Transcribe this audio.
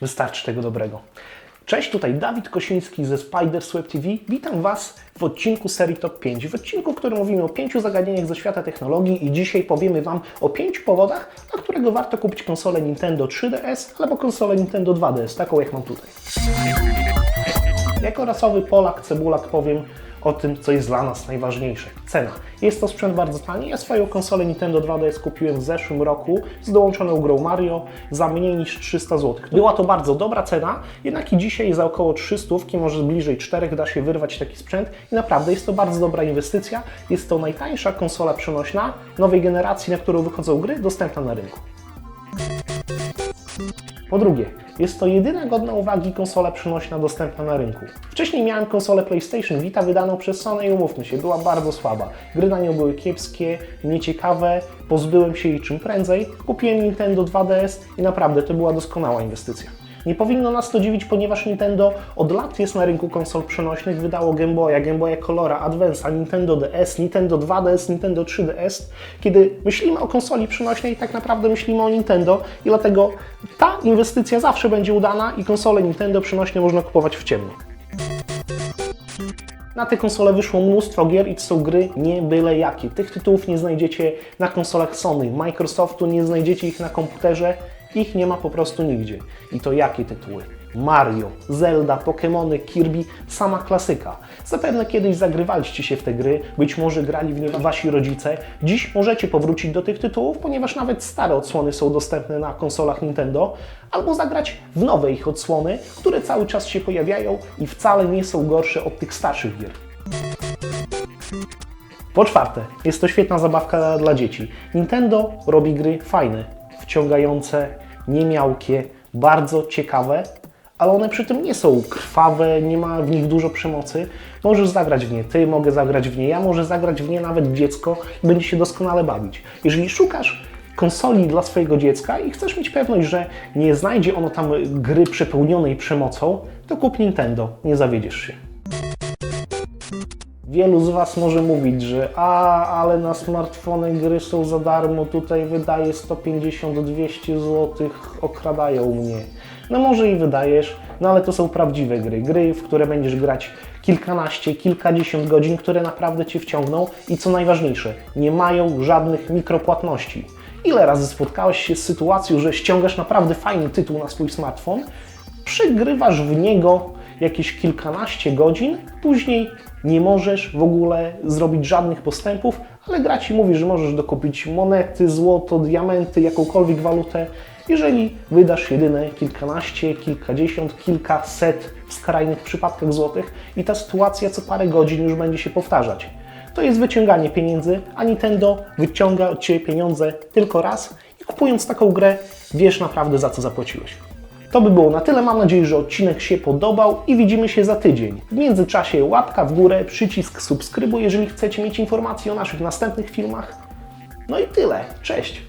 Wystarczy tego dobrego. Cześć, tutaj Dawid Kosiński ze Spidersweb TV. Witam Was w odcinku serii Top 5. W odcinku, w którym mówimy o pięciu zagadnieniach ze świata technologii i dzisiaj powiemy Wam o pięciu powodach, dla którego warto kupić konsolę Nintendo 3DS albo konsolę Nintendo 2DS, taką jak mam tutaj. Jako rasowy Polak, cebulak powiem o tym, co jest dla nas najważniejsze. Cena. Jest to sprzęt bardzo tani. Ja swoją konsolę Nintendo 2DS kupiłem w zeszłym roku z dołączoną grą Mario za mniej niż 300 zł. Była to bardzo dobra cena, jednak i dzisiaj za około 300, może bliżej 4 da się wyrwać taki sprzęt i naprawdę jest to bardzo dobra inwestycja. Jest to najtańsza konsola przenośna nowej generacji, na którą wychodzą gry, dostępna na rynku. Po drugie, jest to jedyna godna uwagi konsola przenośna dostępna na rynku. Wcześniej miałem konsolę PlayStation Vita wydaną przez Sony i umówmy się, była bardzo słaba. Gry na nią były kiepskie, nieciekawe, pozbyłem się jej czym prędzej. Kupiłem Nintendo 2DS i naprawdę to była doskonała inwestycja. Nie powinno nas to dziwić, ponieważ Nintendo od lat jest na rynku konsol przenośnych. Wydało Game Boya, Game Boya Colora, Advance'a, Nintendo DS, Nintendo 2DS, Nintendo 3DS. Kiedy myślimy o konsoli przenośnej, tak naprawdę myślimy o Nintendo i dlatego ta inwestycja zawsze będzie udana i konsole Nintendo przenośne można kupować w ciemno. Na te konsole wyszło mnóstwo gier i to są gry nie byle jakie. Tych tytułów nie znajdziecie na konsolach Sony, Microsoftu, nie znajdziecie ich na komputerze. Ich nie ma po prostu nigdzie. I to jakie tytuły? Mario, Zelda, Pokémony, Kirby, sama klasyka. Zapewne kiedyś zagrywaliście się w te gry, być może grali w nie wasi rodzice. Dziś możecie powrócić do tych tytułów, ponieważ nawet stare odsłony są dostępne na konsolach Nintendo, albo zagrać w nowe ich odsłony, które cały czas się pojawiają i wcale nie są gorsze od tych starszych gier. Po czwarte, jest to świetna zabawka dla dzieci. Nintendo robi gry fajne, wciągające, niemiałkie, bardzo ciekawe, ale one przy tym nie są krwawe, nie ma w nich dużo przemocy. Możesz zagrać w nie, ty mogę zagrać w nie, ja może zagrać w nie nawet dziecko i będzie się doskonale bawić. Jeżeli szukasz konsoli dla swojego dziecka i chcesz mieć pewność, że nie znajdzie ono tam gry przepełnionej przemocą, to kup Nintendo, nie zawiedziesz się. Wielu z Was może mówić, że a, ale na smartfony gry są za darmo, tutaj wydaję 150-200 zł, okradają mnie. No może i wydajesz, no ale to są prawdziwe gry. Gry, w które będziesz grać kilkanaście, kilkadziesiąt godzin, które naprawdę Cię wciągną i co najważniejsze, nie mają żadnych mikropłatności. Ile razy spotkałeś się z sytuacją, że ściągasz naprawdę fajny tytuł na swój smartfon, przegrywasz w niego jakieś kilkanaście godzin, później nie możesz w ogóle zrobić żadnych postępów, ale gra Ci mówi, że możesz dokupić monety, złoto, diamenty, jakąkolwiek walutę, jeżeli wydasz jedyne kilkanaście, kilkadziesiąt, kilkaset w skrajnych przypadkach złotych i ta sytuacja co parę godzin już będzie się powtarzać. To jest wyciąganie pieniędzy, a Nintendo wyciąga od Ciebie pieniądze tylko raz i kupując taką grę wiesz naprawdę za co zapłaciłeś. To by było na tyle. Mam nadzieję, że odcinek się podobał i widzimy się za tydzień. W międzyczasie łapka w górę, przycisk subskrybuj, jeżeli chcecie mieć informacje o naszych następnych filmach. No i tyle. Cześć!